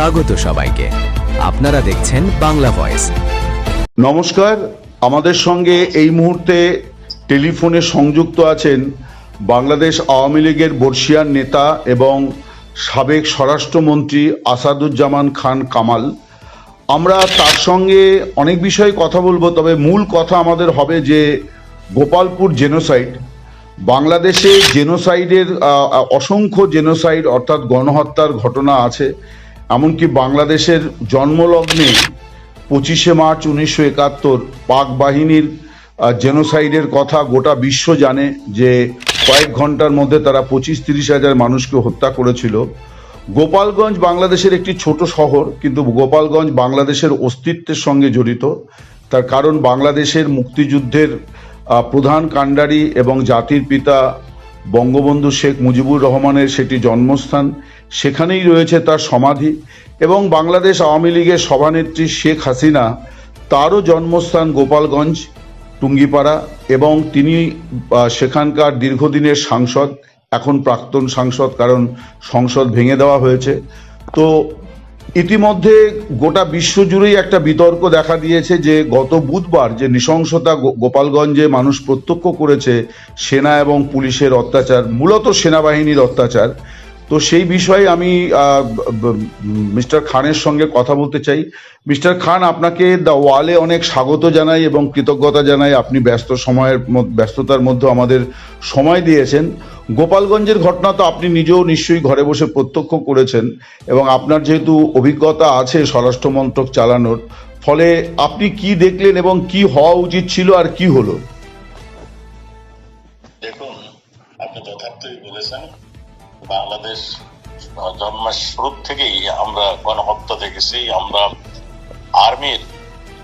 স্বাগত সবাইকে। আপনারা দেখছেন বাংলা ভয়েস। নমস্কার, আমাদের সঙ্গে এই মুহূর্তে টেলিফোনে সংযুক্ত আছেন বাংলাদেশ আওয়ামী লীগের বর্ষিয়ান নেতা এবং সাবেক স্বরাষ্ট্রমন্ত্রী আসাদুজ্জামান খান কামাল। আমরা তার সঙ্গে অনেক বিষয়ে কথা বলব, তবে মূল কথা আমাদের হবে যে গোপালপুর জেনোসাইড। বাংলাদেশে জেনোসাইডের অসংখ্য জেনোসাইড অর্থাৎ গণহত্যার ঘটনা আছে। এমনকি বাংলাদেশের জন্মলগ্নে পঁচিশে মার্চ উনিশশো একাত্তর পাক বাহিনীর জেনোসাইডের কথা গোটা বিশ্ব জানে যে কয়েক ঘণ্টার মধ্যে তারা পঁচিশ তিরিশ হাজার মানুষকে হত্যা করেছিল। গোপালগঞ্জ বাংলাদেশের একটি ছোট শহর, কিন্তু গোপালগঞ্জ বাংলাদেশের অস্তিত্বের সঙ্গে জড়িত। তার কারণ বাংলাদেশের মুক্তিযুদ্ধের প্রধান কাণ্ডারি এবং জাতির পিতা বঙ্গবন্ধু শেখ মুজিবুর রহমানের সেটি জন্মস্থান। সেখানেই রয়েছে তার সমাধি এবং বাংলাদেশ আওয়ামী লীগের সভানেত্রী শেখ হাসিনা, তারও জন্মস্থান গোপালগঞ্জ, টুঙ্গিপাড়া এবং তিনি সেখানকার দীর্ঘদিনের সাংসদ, এখন প্রাক্তন সাংসদ কারণ সংসদ ভেঙে দেওয়া হয়েছে। তো ইতিমধ্যে গোটা বিশ্ব জুড়েই একটা বিতর্ক দেখা দিয়েছে যে গত বুধবার যে নৃশংসতা গোপালগঞ্জে মানুষ প্রত্যক্ষ করেছে সেনা এবং পুলিশের অত্যাচার, মূলত সেনাবাহিনীর অত্যাচার তো সেই বিষয়ে আমি মিস্টার খানের সঙ্গে কথা বলতে চাই। মিস্টার খান, আপনাকে দ্য ওয়ালে অনেক স্বাগত জানাই এবং কৃতজ্ঞতা জানাই। আপনি ব্যস্ত সময়ের ব্যস্ততার মধ্যে আমাদের সময় দিয়েছেন। গোপালগঞ্জের ঘটনা তো আপনি নিজেও নিশ্চয়ই ঘরে বসে প্রত্যক্ষ করেছেন এবং আপনার যেহেতু অভিজ্ঞতা আছে স্বরাষ্ট্র মন্ত্রক চালানোর, ফলে আপনি কি দেখলেন এবং কি হওয়া উচিত ছিল আর কি হলো? দেখুন, আপনি যথার্থই বলেছেন। বাংলাদেশ জন্মের শুরু থেকেই আমরা গণহত্যা দেখেছি। আমরা আর্মির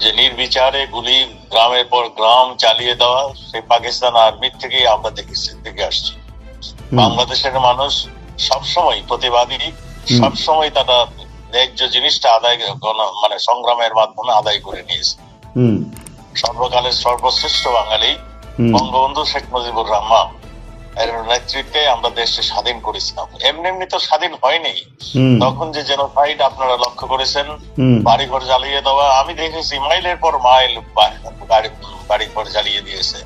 যে নির্বিচারে গুলি গ্রামের পর গ্রাম চালিয়ে দেওয়া সেই পাকিস্তান আর্মির থেকেই আমরা দেখেছি দেখে আসছি। বাংলাদেশের মানুষ সবসময় প্রতিবাদী সবসময় তারা ন্যায্য জিনিসটা আদায় গণ- মানে সংগ্রামের মাধ্যমে আদায় করে নিয়েছে। সর্বকালের সর্বশ্রেষ্ঠ বাঙালি বঙ্গবন্ধু শেখ মুজিবুর রহমান। নেতৃত্বে আমরা দেশকে স্বাধীন করেছিলাম। এমনি এমনি তো স্বাধীন হয়নি। তখন যে জেনোসাইড আপনারা লক্ষ্য করেছেন বাড়িঘর জ্বালিয়ে দেওয়া আমি দেখেছি মাইলের পর মাইল বাড়িঘর জ্বালিয়ে দিয়েছে।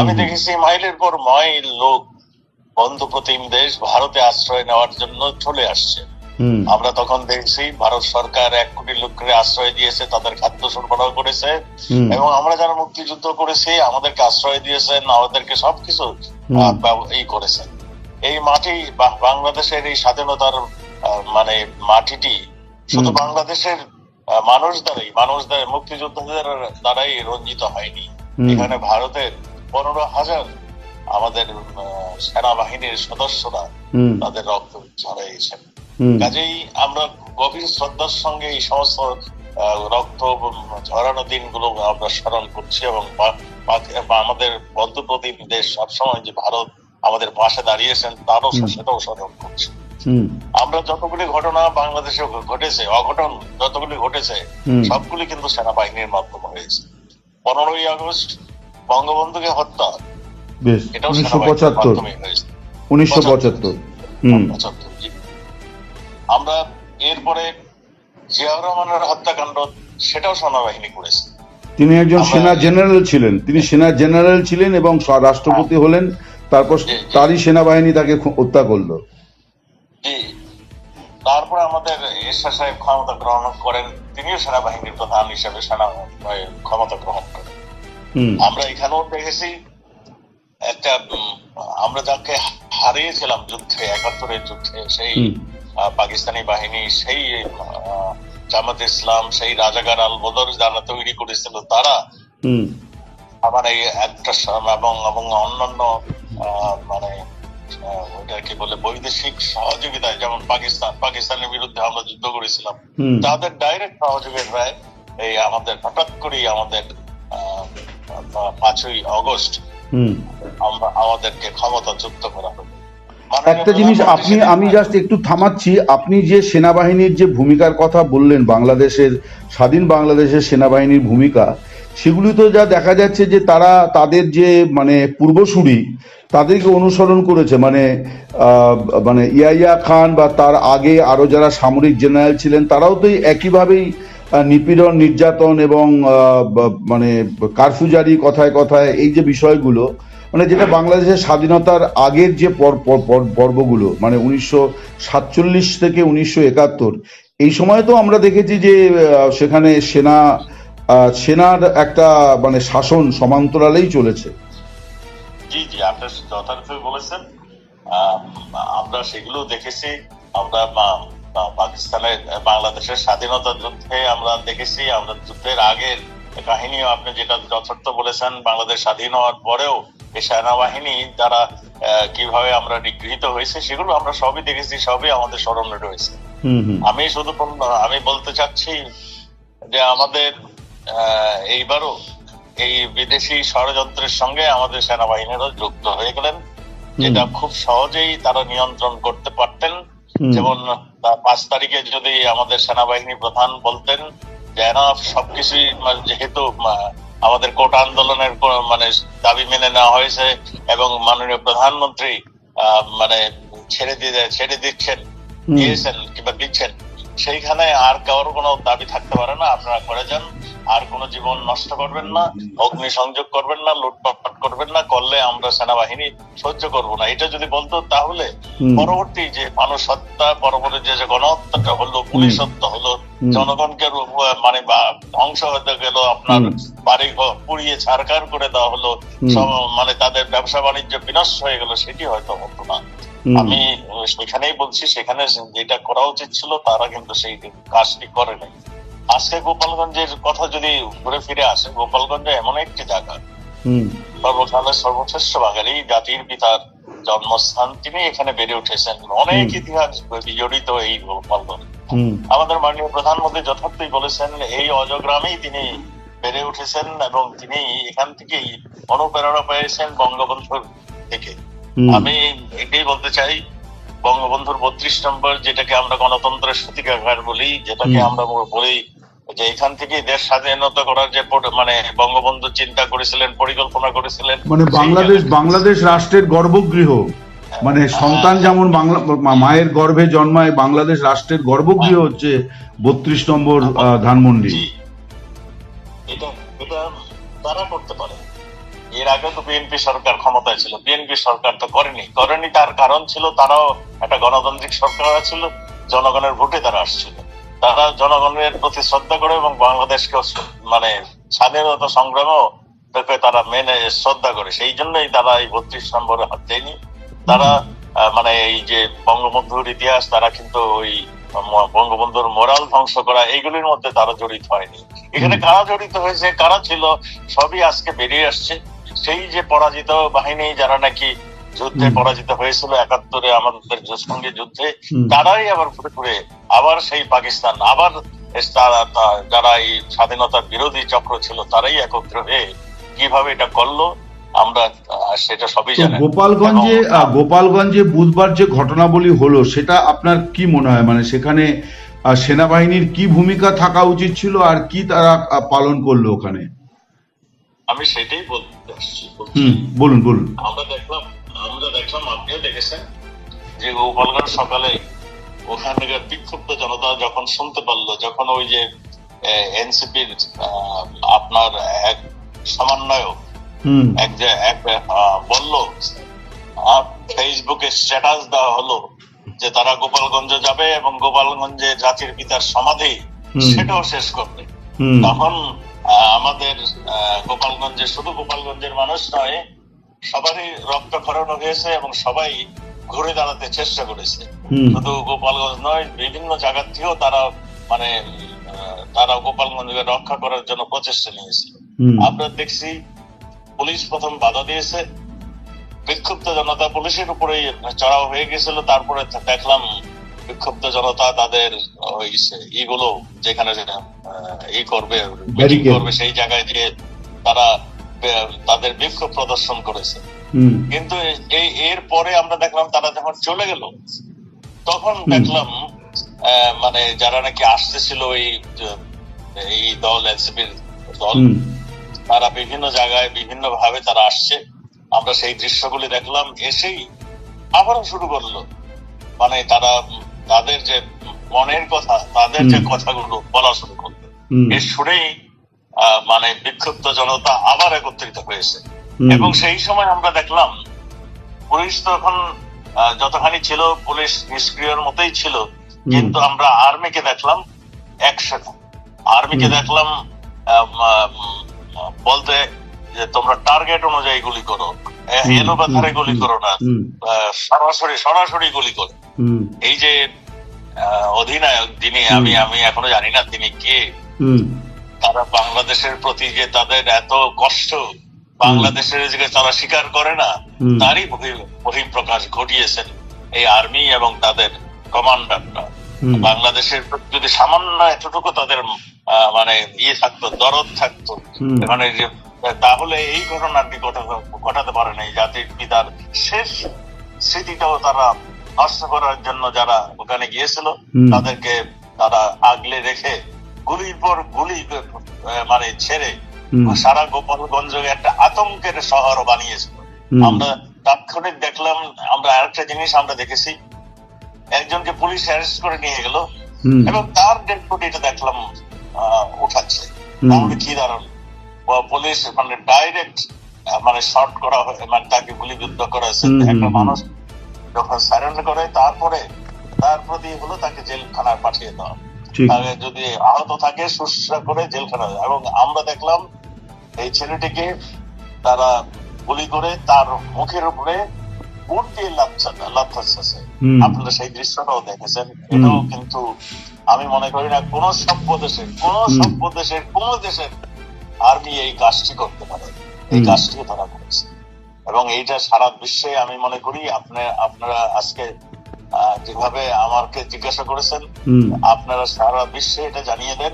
আমি দেখেছি মাইলের পর মাইল লোক বন্ধু প্রতিম দেশ ভারতে আশ্রয় নেওয়ার জন্য চলে আসছে। আমরা তখন দেখছি ভারত সরকার এক কোটি লোককে আশ্রয় দিয়েছে তাদের খাদ্য সরবরাহ করেছে। এবং আমরা যারা মুক্তিযুদ্ধ করেছি আমাদেরকে আশ্রয় দিয়েছেন আমাদেরকে সবকিছু এই করেছেন এই মাটি বা- বাংলাদেশের এই স্বাধীনতার মানে মাটিটি শুধু বাংলাদেশের মানুষ দ্বারাই মানুষ দ্বারা মুক্তিযোদ্ধাদের দ্বারাই রঞ্জিত হয়নি। এখানে ভারতের পনেরো হাজার আমাদের সেনাবাহিনীর সদস্যরা তাদের রক্ত ঝরাইয়েছেন। হুম কাজেই আমরা গভীর শ্রদ্ধার সঙ্গে এই সমস্ত রক্ত ঝরানো দিনগুলো আমরা স্মরণ করছি এবং আমাদের বন্ধু প্রতিম দেশ সবসময় যে ভারত আমাদের পাশে দাঁড়িয়েছেন তারও সেটাও স্মরণ করছি। আমরা যতগুলি ঘটনা বাংলাদেশে ঘটেছে অঘটন যতগুলি ঘটেছে সবগুলি কিন্তু সেনাবাহিনীর মাধ্যমে হয়েছে। পনেরোই আগস্ট বঙ্গবন্ধুকে হত্যা। এটাও সেনাবাহিনীর মাধ্যমে হয়েছে। উনিশশো পঁচাত্তর। আমরা এরপরে জিয়াউর রহমানের হত্যাকাণ্ড সেটাও সেনাবাহিনী করেছে। তিনি একজন সেনা জেনারেল ছিলেন। তিনি সেনা জেনারেল ছিলেন এবং রাষ্ট্রপতি হলেন। তারপর। তারই সেনাবাহিনী তাকে হত্যা করল। তারপরে আমাদের এরশাদ সাহেব ক্ষমতা গ্রহণ করেন। তিনিও সেনাবাহিনীর প্রধান হিসেবে সেনা ক্ষমতা গ্রহণ করেন। আমরা এখানেও দেখেছি একটা আমরা যাকে হারিয়েছিলাম যুদ্ধে একাত্তরের যুদ্ধে সেই পাকিস্তানি বাহিনী সেই জামাত ইসলাম সেই রাজাগার আল বদর যারা তৈরি করেছিল তারা আমার এই একটা এবং এবং অন্যান্য মানে ওটা কি বলে বৈদেশিক সহযোগিতায় যেমন পাকিস্তান পাকিস্তানের বিরুদ্ধে আমরা যুদ্ধ করেছিলাম তাদের ডাইরেক্ট সহযোগিতায় এই আমাদের হঠাৎ করেই আমাদের পাঁচই অগস্ট হুম। আমরা আমাদেরকে ক্ষমতাচ্যুত করা হলো। একটা জিনিস আপনি, আমি জাস্ট একটু থামাচ্ছি। আপনি যে সেনাবাহিনীর যে ভূমিকার কথা বললেন, বাংলাদেশের, স্বাধীন বাংলাদেশের সেনাবাহিনীর ভূমিকা সেগুলি তো যা দেখা যাচ্ছে যে তারা তাদের যে মানে পূর্বসূরি, তাদেরকে অনুসরণ করেছে। মানে মানে ইয়াইয়া খান বা তার আগে আরও যারা সামরিক জেনারেল ছিলেন, তারাও তো একইভাবেই নিপীড়ন, নির্যাতন এবং মানে কারফিউ জারি কথায় কথায় এই যে বিষয়গুলো মানে যেটা বাংলাদেশের স্বাধীনতার আগের যে পর- পর- পর- পর্বগুলো মানে উনিশশো সাতচল্লিশ থেকে উনিশশো একাত্তর, এই সময় তো আমরা দেখেছি যে সেখানে সেনা সেনার একটা মানে শাসন সমান্তরালেই চলেছে। জি জি আপনি যথার্থ বলেছেন। আমরা সেগুলো দেখেছি। আমরা পাকিস্তানের, বাংলাদেশের স্বাধীনতা যুদ্ধে আমরা দেখেছি, আমরা যুদ্ধের আগের কাহিনীও আপনি যেটা যথার্থ বলেছেন বাংলাদেশ স্বাধীন হওয়ার পরেও এই সেনাবাহিনী দ্বারা আহ, কীভাবে আমরা নিগৃহীত হয়েছে সেগুলো আমরা সবই দেখেছি সবই আমাদের স্মরণে রয়েছে। আমি শুধু আমি বলতে চাচ্ছি যে আমাদের এইবারও এই বিদেশি ষড়যন্ত্রের সঙ্গে আমাদের সেনাবাহিনীরা যুক্ত হয়ে গেলেন যেটা খুব সহজেই তারা নিয়ন্ত্রণ করতে পারতেন। যেমন পাঁচ তারিখে যদি আমাদের সেনাবাহিনী প্রধান বলতেন যে এনাফ সবকিছুই মানে যেহেতু আমাদের কোটা আন্দোলনের মানে দাবি মেনে নেওয়া হয়েছে এবং মাননীয় প্রধানমন্ত্রী মানে ছেড়ে দিয়ে ছেড়ে দিচ্ছেন দিয়েছেন কিংবা দিচ্ছেন সেইখানে আর কারোর কোনো দাবি থাকতে পারে না। আপনারা করে যান আর কোনো জীবন নষ্ট করবেন না অগ্নি সংযোগ করবেন না লুটপাট করবেন না করলে আমরা সেনাবাহিনী সহ্য করব না। এটা যদি বলতো তাহলে পরবর্তী যে মানুষ হত্যা পরবর্তী যে গণহত্যাটা হলো পুলিশ হত্যা হলো। জনগণকে মানে ধ্বংস হতে গেল আপনার বাড়ি ঘর পুড়িয়ে ছাড়কার করে দেওয়া হলো মানে তাদের ব্যবসা বাণিজ্য বিনষ্ট হয়ে গেল সেটি হয়তো হতো না। আমি সেখানেই বলছি সেখানে যেটা করা উচিত ছিল তারা কিন্তু সেই কাজটি করে নাই। আজকে গোপালগঞ্জের কথা যদি ঘুরে ফিরে আসে গোপালগঞ্জ এমন একটি জায়গা। সর্বকালের সর্বশ্রেষ্ঠ বাঙালি জাতির পিতার জন্মস্থান তিনি এখানে বেড়ে উঠেছেন। অনেক ইতিহাস জড়িত এই গোপালগঞ্জ। আমাদের মাননীয় প্রধানমন্ত্রী যথার্থই বলেছেন এই অজগ্রামেই তিনি বেড়ে উঠেছেন এবং তিনি এখান থেকেই অনুপ্রেরণা পেয়েছেন বঙ্গবন্ধুর থেকে। আমি এটাই বলতে চাই বঙ্গবন্ধুর বত্রিশ নম্বর যেটাকে আমরা গণতন্ত্রের সূতিকাগার বলি যেটাকে আমরা বলি যে এখান থেকে দেশ স্বাধীনতা করার যে মানে বঙ্গবন্ধু চিন্তা করেছিলেন পরিকল্পনা করেছিলেন মানে বাংলাদেশ বাংলাদেশ রাষ্ট্রের গর্ভগৃহ। মানে সন্তান যেমন বাংলা মায়ের গর্ভে জন্মায়, বাংলাদেশ রাষ্ট্রের গর্ভগৃহ হচ্ছে বত্রিশ নম্বর ধানমন্ডি। তারা করতে পারে। এর আগে তো বিএনপি সরকার ক্ষমতায় ছিল। বিএনপি সরকার তো করেনি। করেনি তার কারণ ছিল তারাও একটা গণতান্ত্রিক সরকার ছিল জনগণের ভোটে তারা আসছিল। তারা জনগণের প্রতি শ্রদ্ধা করে এবং বাংলাদেশকে মানে স্বাধীনতা সংগ্রামও তারা মেনে, শ্রদ্ধা করে। সেই জন্যই তারা এই বত্রিশ নম্বরে হাত দেয়নি। তারা মানে এই যে বঙ্গবন্ধুর ইতিহাস তারা কিন্তু ওই বঙ্গবন্ধুর মোরাল ধ্বংস করা এইগুলির মধ্যে তারা জড়িত হয়নি। এখানে কারা জড়িত হয়েছে কারা ছিল সবই আজকে বেরিয়ে আসছে। সেই যে পরাজিত বাহিনী যারা নাকি যুদ্ধে পরাজিত হয়েছিল একাত্তরে আমাদের সঙ্গে যুদ্ধে তারাই আবার ঘুরে ঘুরে আবার সেই পাকিস্তান আবার তারা যারা এই স্বাধীনতার বিরোধী চক্র ছিল তারাই একত্র হয়ে কীভাবে এটা করল আমরা সেটা সবই তো জানি গোপালগঞ্জে গোপালগঞ্জে বুধবার যে ঘটনাবলী হলো সেটা আপনার কি মনে হয়? মানে সেখানে সেনাবাহিনীর কি ভূমিকা থাকা উচিত ছিল আর কি তারা পালন করল ওখানে? আমি সেটাই বলতে আসছি। বলুন বলুন। আমরা দেখলাম আমরা দেখলাম আপনিও দেখেছেন যে গোপালগঞ্জ সকালে ওখানকার বিক্ষুব্ধ জনতা যখন শুনতে পারল যখন ওই যে এনসিপির আপনার এক সমন্বয়ক এক যে এক বলল ফেসবুকে স্ট্যাটাস দেওয়া হলো যে তারা গোপালগঞ্জে যাবে এবং গোপালগঞ্জে জাতির পিতার সমাধি সেটাও শেষ করবে। তখন আমাদের গোপালগঞ্জে শুধু গোপালগঞ্জের মানুষ নয় সবারই রক্ত খরানো হয়েছে এবং সবাই ঘুরে দাঁড়াতে চেষ্টা করেছে। শুধু গোপালগঞ্জ নয় বিভিন্ন জায়গা থেকেও তারা মানে তারা গোপালগঞ্জকে রক্ষা করার জন্য প্রচেষ্টা নিয়েছে আমরা দেখছি পুলিশ প্রথম বাধা দিয়েছে। বিক্ষুব্ধ জনতা পুলিশের উপরেই চড়াও হয়ে গেছিল। তারপরে দেখলাম বিক্ষুব্ধ জনতা তাদের ওই ইগুলো যেখানে ই করবে করবে সেই জায়গায় গিয়ে তারা তাদের বিক্ষোভ প্রদর্শন করেছে। কিন্তু এই এর পরে আমরা দেখলাম তারা যখন চলে গেল তখন দেখলাম আহ, মানে যারা নাকি আসতেছিল এই এই দল এনসিপির দল তারা বিভিন্ন জায়গায় বিভিন্ন ভাবে তারা আসছে। আমরা সেই দৃশ্যগুলি দেখলাম এসেই আবারও শুরু করল। মানে তারা তাদের যে মনের কথা তাদের যে কথাগুলো বলা শুরু করল। এর শুনেই মানে বিক্ষুব্ধ জনতা আবার একত্রিত হয়েছে। এবং সেই সময় আমরা দেখলাম পুলিশ তখন যতখানি ছিল পুলিশ নিষ্ক্রিয়র মতোই ছিল। কিন্তু আমরা আর্মিকে দেখলাম একসাথে আর্মিকে। দেখলাম বলতে যে তোমরা টার্গেট অনুযায়ী গুলি করো। এলো গুলি করো না। সরাসরি সরাসরি গুলি করো। এই যে অধিনায়ক যিনি আমি আমি এখনও জানি না তিনি কে। তারা বাংলাদেশের প্রতি যে তাদের এত কষ্ট বাংলাদেশের যে তারা স্বীকার করে না তারই বহি- বহিঃপ্রকাশ ঘটিয়েছেন এই আর্মি এবং তাদের কমান্ডাররা হুম, বাংলাদেশের যদি সামান্য এতটুকু তাদের মানে ইয়ে থাকতো দরদ থাকতো মানে যে তাহলে এই ঘটনাটি ঘটাতে পারে না এই জাতির পিতার শেষ স্মৃতিটাও তারা নষ্ট করার জন্য যারা ওখানে গিয়েছিল তাদেরকে তারা আগলে রেখে গুলির পর গুলি মানে ছেড়ে সারা গোপালগঞ্জকে একটা আতঙ্কের শহর বানিয়েছিল। আমরা তাৎক্ষণিক দেখলাম আমরা আরেকটা জিনিস আমরা দেখেছি একজনকে পুলিশ অ্যারেস্ট করে নিয়ে গেল। এবং তার ডেড বডিটা দেখলাম উঠাচ্ছে। তাহলে কি দারুণ। পুলিশ মানে ডাইরেক্ট মানে শর্ট করা হয় মানে তাকে গুলিবিদ্ধ করা হয়েছে। একটা মানুষ যখন সারেন্ডার করে তারপরে তার প্রতি হলো তাকে জেলখানায় পাঠিয়ে দেওয়া। তাকে যদি আহত থাকে শুশ্রূষা করে জেলখানায়। এবং আমরা দেখলাম এই ছেলেটিকে তারা গুলি করে তার মুখের উপরে বুট দিয়ে লাথাচ্ছে হুম। আপনারা সেই দৃশ্যটাও দেখেছেন। এটাও কিন্তু আমি মনে করি না কোন সভ্য দেশের কোন সভ্য দেশের কোন দেশের আর্মি এই কাজটি করতে পারে এই। কাজটি তারা করেছে। এবং এইটা সারা বিশ্বে আমি মনে করি আপনি আপনারা আজকে যেভাবে আমাকে জিজ্ঞাসা করেছেন আপনারা সারা বিশ্বে এটা জানিয়ে দেন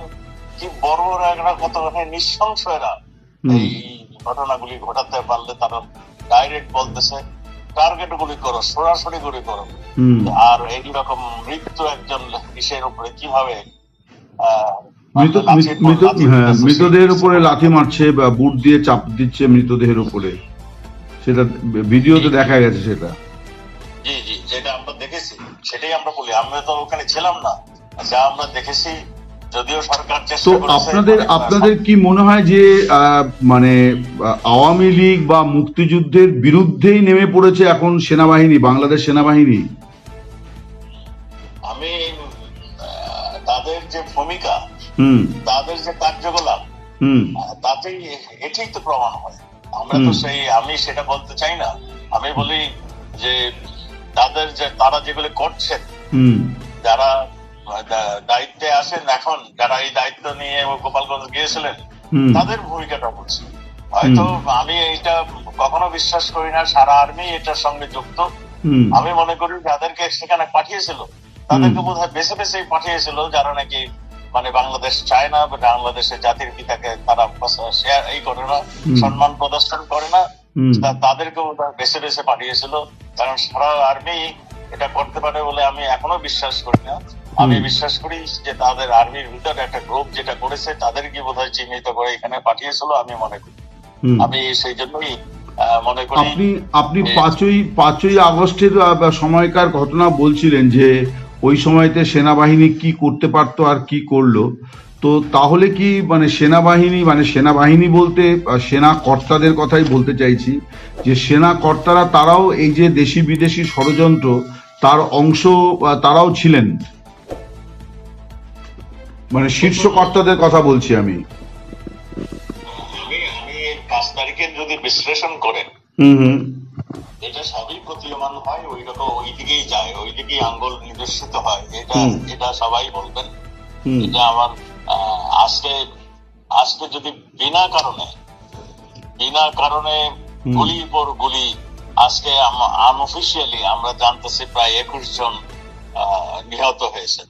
কি বড় এরা কত নৃশংস এরা হুম। এই ঘটনাগুলি ঘটাতে পারলে তারা ডাইরেক্ট বলতেছে। টার্গেট গুলি করো সরাসরি গুলি করো। আর এই রকম মৃত্যু একজন ইসের উপরে কীভাবে লাঠি হ্যাঁ মৃতদেহের উপরে লাথি মারছে বা বুট দিয়ে চাপ দিচ্ছে মৃতদেহের উপরে। সেটা ভিডিওতে দেখা গেছে সেটা। জি জি যেটা আমরা দেখেছি সেটাই আমরা বলি। আমরা তো ওখানে ছিলাম না। যা আমরা দেখেছি তো আপনাদের আপনাদের কি মনে হয় যে মানে আওয়ামী লীগ বা মুক্তিযুদ্ধের বিরুদ্ধেই নেমে পড়েছে এখন সেনাবাহিনী বাংলাদেশ সেনাবাহিনী? আমি তাদের যে ভূমিকা হুম। তাদের যে কার্যকলাপ তাতেই এটাই তো প্রমাণ হয়। আমরা তো সেই আমি সেটা বলতে চাই না। আমি বলি যে তাদের যে তারা যেগুলি করছেন হুম। যারা দায়িত্বে আছেন এখন যারা এই দায়িত্ব নিয়ে গোপালগঞ্জ গিয়েছিলেন তাদের ভূমিকাটা বলছি। হয়তো আমি এটা কখনো বিশ্বাস করি না সারা আর্মি এটার সঙ্গে যুক্ত। আমি মনে করি যাদেরকে সেখানে পাঠিয়েছিল তাদেরকে বোধ হয় বেছে বেছেই পাঠিয়েছিল যারা নাকি মানে বাংলাদেশ চায় না বাংলাদেশের জাতির পিতাকে তারা শেয়ার এই করে না সম্মান প্রদর্শন করে না তাদেরকে বোধ হয় বেছে বেছে পাঠিয়েছিল। কারণ সারা আর্মি এটা করতে পারে বলে আমি এখনও বিশ্বাস করি না। আমি বিশ্বাস করি যে তাদের আর্মির ভিতরে একটা গ্রুপ যেটা করেছে তাদেরকে বোধ হয় চিহ্নিত করে এখানে পাঠিয়েছিল আমি মনে করি। আমি সেই জন্যই মনে করি আপনি আপনি পাঁচই পাঁচই আগস্টের সময়কার ঘটনা বলছিলেন যে ওই সময়তে সেনাবাহিনী কি করতে পারতো আর কি করল। তো তাহলে কি মানে সেনাবাহিনী মানে সেনাবাহিনী বলতে সেনা কর্তাদের কথাই বলতে চাইছি যে সেনা কর্তারা তারাও এই যে দেশি বিদেশি ষড়যন্ত্র তার অংশ তারাও ছিলেন। মানে শীর্ষ কর্তাদের কথা বলছি আমি। পাঁচ তারিখের যদি বিশ্লেষণ করেন এটা সবই প্রতীয়মান হয় ওই রকম ওই দিকেই যায় ওই দিকেই আঙ্গুল নির্দেশিত হয় এটা এটা সবাই বলবেন। এটা আমার আজকে আজকে যদি বিনা কারণে বিনা কারণে। গুলির পর গুলি আজকে আনঅফিসিয়ালি আমরা জানতেছি প্রায় একুশ জন নিহত হয়েছে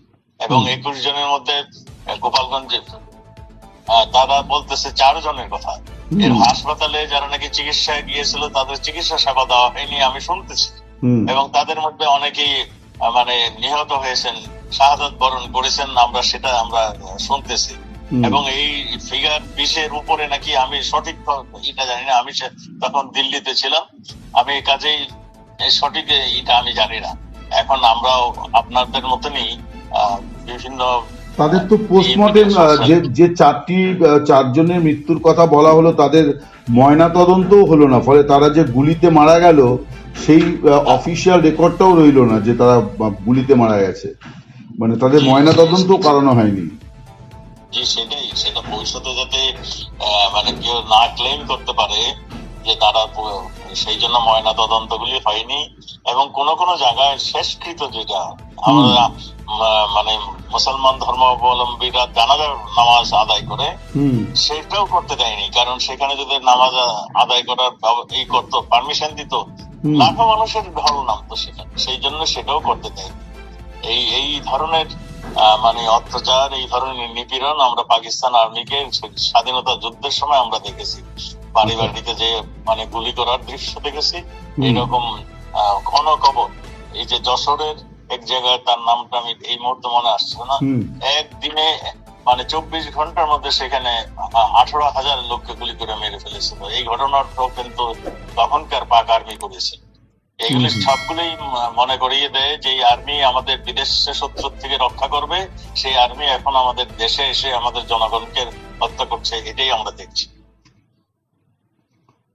এবং একুশ জনের মধ্যে আহ, গোপালগঞ্জে তারা বলতেছে চার জনের কথা। এর হাসপাতালে যারা নাকি চিকিৎসায় গিয়েছিল তাদের চিকিৎসা সেবা দেওয়া হয়নি আমি শুনতেছি। এবং তাদের মধ্যে অনেকেই মানে নিহত হয়েছেন শাহাদত বরণ করেছেন আমরা সেটা আমরা শুনতেছি। এবং এই ফিগার বিশের উপরে নাকি আমি সঠিক এটা জানি না আমি তখন দিল্লিতে ছিলাম। আমি কাজেই সঠিক এটা আমি জানি না। এখন আমরাও আপনাদের মতনই আহ, বিভিন্ন তাদের তো পোস্টমর্টেম যে যে চারটি চারজনের মৃত্যুর কথা বলা হলো তাদের ময়না তদন্তও হলো না। ফলে তারা যে গুলিতে মারা গেল সেই অফিসিয়াল রেকর্ডটাও রইল না যে তারা গুলিতে মারা গেছে। মানে তাদের ময়না তদন্তও করানো হয়নি। যে সেটাই সেটা ভবিষ্যতে যাতে মানে কেউ না ক্লেম করতে পারে যে তারা সেই জন্য ময়না তদন্তগুলি হয়নি। এবং কোন কোন জায়গায় শেষকৃত যেটা আমরা মানে মুসলমান ধর্মাবলম্বীরা জানাজার নামাজ আদায় করে সেটাও করতে দেয়নি। কারণ সেখানে যদি নামাজ আদায় করার এই করতো পারমিশন দিত লাখো মানুষের ঢল নামতো সেখানে সেই জন্য সেটাও করতে দেয় এই এই ধরনের মানে অত্যাচার এই ধরনের নিপীড়ন আমরা পাকিস্তান আর্মিকে স্বাধীনতা যুদ্ধের সময় আমরা দেখেছি। বাড়ি বাড়িতে যে মানে গুলি করার দৃশ্য দেখেছি। এরকম ঘন কবর। এই যে যশোরের এক জায়গায় তার নামটা আমি এই মুহূর্তে মনে আসছে না। একদিনে মানে চব্বিশ ঘণ্টার মধ্যে সেখানে আঠারো হাজার লোককে গুলি করে মেরে ফেলেছিল। এই ঘটনাটাও কিন্তু তখনকার পাক আর্মি করেছে। এগুলি সবগুলোই মনে করিয়ে দেয় যে আর্মি আমাদের বিদেশে শত্রু থেকে রক্ষা করবে। সেই আর্মি এখন আমাদের দেশে এসে আমাদের জনগণকে হত্যা করছে এটাই আমরা দেখছি।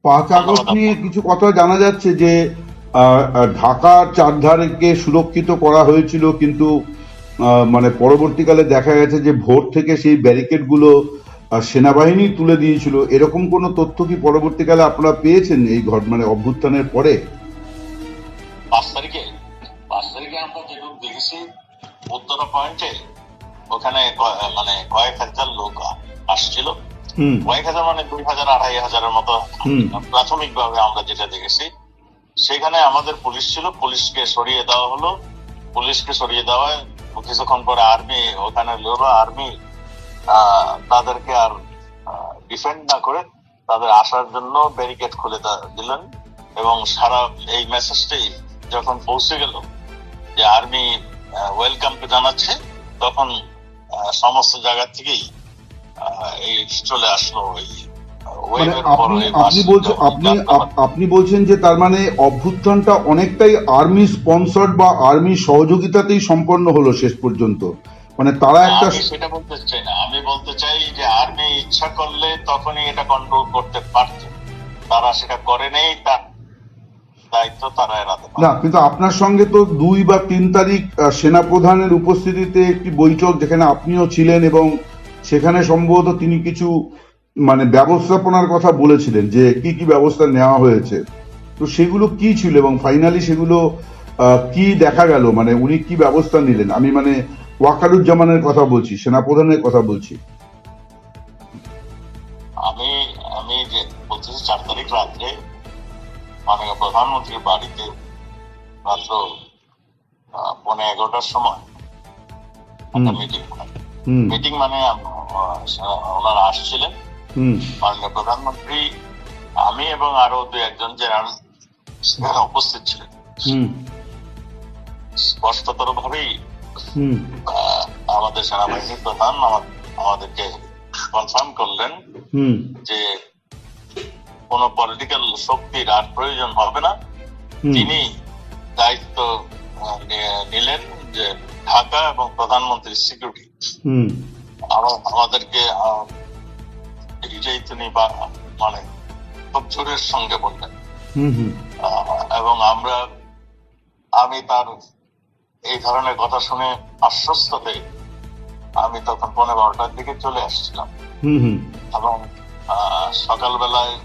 পাঁচ আগস্ট নিয়ে কিছু কথা জানা যাচ্ছে যে ঢাকার চারধারকে সুরক্ষিত করা হয়েছিল কিন্তু মানে পরবর্তীকালে দেখা গেছে যে ভোর থেকে সেই ব্যারিকেডগুলো সেনাবাহিনী তুলে দিয়েছিল। এরকম কোনো তথ্য কি পরবর্তীকালে আপনারা পেয়েছেন এই ঘট মানে অভ্যুত্থানের পরে? পাঁচ তারিখে। পাঁচ তারিখে আমরা যেটুকু দেখেছি উত্তরা পয়েন্টে ওখানে মানে কয়েক হাজার লোক আসছিল। হুম। কয়েক হাজার মানে দুই হাজার আড়াই হাজারের মতো। হুম। প্রাথমিক ভাবে আমরা যেটা দেখেছি সেখানে আমাদের পুলিশ ছিল। পুলিশকে সরিয়ে দেওয়া হলো। পুলিশকে সরিয়ে দেওয়ায় কিছুক্ষণ পরে আর্মি, ওখানে লোরা আর্মি তাদেরকে আর ডিফেন্ড না করে তাদের আসার জন্য ব্যারিকেড খুলে দিলেন। এবং সারা এই মেসেজটাই যখন পৌঁছে গেল যে আর্মি ওয়েলকাম জানাচ্ছে, তখন সমস্ত জায়গা থেকেই এই চলে আসলো ওই মানে আপনি আপনি বলছেন আপনি আপনি বলছেন যে তার মানে অভ্যুত্থানটা অনেকটাই আর্মি স্পন্সর্ড বা আর্মি সহযোগিতাতেই সম্পন্ন হলো শেষ পর্যন্ত। মানে তারা একটা সেটা বলতে চাই না। আমি বলতে চাই যে আর্মি ইচ্ছা করলে তখনই এটা কন্ট্রোল করতে পারত। তারা সেটা করে নেই দায়িত্ব তারা এড়াতে না কিন্তু আপনার সঙ্গে তো দুই বা তিন তারিখ সেনাপ্রধানের উপস্থিতিতে একটি বৈঠক যেখানে আপনিও ছিলেন এবং সেখানে সম্ভবত তিনি কিছু মানে ব্যবস্থাপনার কথা বলেছিলেন যে কি কি ব্যবস্থা নেওয়া হয়েছে। তো সেগুলো কি ছিল এবং ফাইনালি সেগুলো কি দেখা গেল? মানে উনি কি ব্যবস্থা নিলেন? আমি মানে ওয়াকারুজ্জামানের কথা বলছি সেনাপ্রধানের কথা বলছি। আমি আমি যে বলতেছি চার তারিখ রাত্রে মাননীয় প্রধানমন্ত্রীর বাড়িতে রাত্র আহ, পৌনে এগারোটার সময় মিটিং হুম। মিটিং মানে ওনারা আসছিলেন। মাননীয় প্রধানমন্ত্রী আমি এবং আরও দু একজন জেনারেল সেখানে উপস্থিত ছিলেন। স্পষ্টতর ভাবেই আমাদের সেনাবাহিনীর প্রধান আমাদেরকে কনফার্ম করলেন যে কোন পলিটিক্যাল শক্তির আর প্রয়োজন হবে না। তিনি দায়িত্ব নিলেন যে ঢাকা এবং প্রধানমন্ত্রীর সিকিউরিটি হুম। আমাদেরকে তিনি মানে খুব জোরের সঙ্গে বললেন। এবং আমরা আমি তার এই ধরনের কথা শুনে আশ্বস্ত হয়ে আমি তখন পনেরো বারোটার দিকে চলে আসছিলাম। এবং সকালবেলায়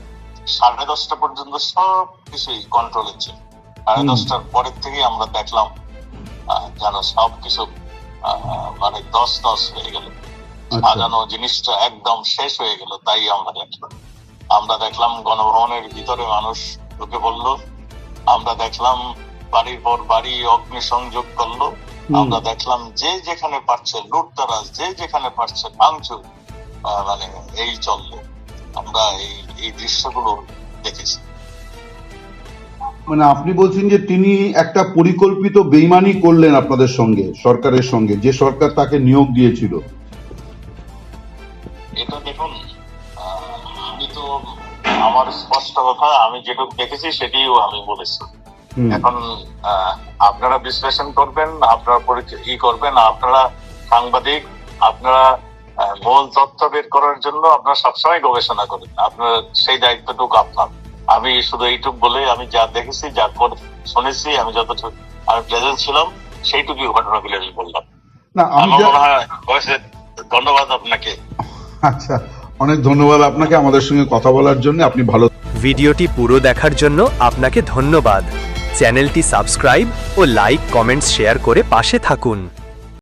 সাড়ে দশটা পর্যন্ত সব কিছুই কন্ট্রোলে ছিল। সাড়ে দশটার পরের থেকেই আমরা দেখলাম যেন সব কিছু মানে দশ দশ হয়ে গেল। সাজানো জিনিসটা একদম শেষ হয়ে গেল তাই আমরা দেখলাম। আমরা দেখলাম গণভবনের ভিতরে মানুষ ঢুকে পড়ল। আমরা দেখলাম বাড়ির পর বাড়ি অগ্নি সংযোগ করল আমরা দেখলাম যে যেখানে পারছে লুটতারাজ যে যেখানে পারছে ভাঙচুর মানে এই চলল আমরা এই এই দৃশ্যগুলো দেখেছি। মানে আপনি বলছেন যে তিনি একটা পরিকল্পিত বেইমানি করলেন আপনাদের সঙ্গে সরকারের সঙ্গে যে সরকার তাকে নিয়োগ দিয়েছিল। দেখুন আমি তো আমার স্পষ্ট কথা আমি যেটুকু দেখেছি সেটিও আমি বলেছি। এখন আপনারা বিশ্লেষণ করবেন আপনারা ই করবেন আপনারা সাংবাদিক আপনারা মূল তথ্য বের করার জন্য আপনারা সবসময় গবেষণা করেন। আপনার সেই দায়িত্বটুকু আপনার। আমি শুধু এইটুকু বলে আমি যা দেখেছি যা শুনেছি আমি যতটুকু আমি প্রেজেন্ট ছিলাম সেইটুকুই ঘটনাগুলি আমি বললাম। না আমি আমার ধন্যবাদ আপনাকে। আচ্ছা অনেক ধন্যবাদ আপনাকে আমাদের সঙ্গে কথা বলার জন্য। আপনি ভালো ভিডিওটি পুরো দেখার জন্য আপনাকে ধন্যবাদ। চ্যানেলটি সাবস্ক্রাইব ও লাইক, কমেন্টস, শেয়ার করে পাশে থাকুন।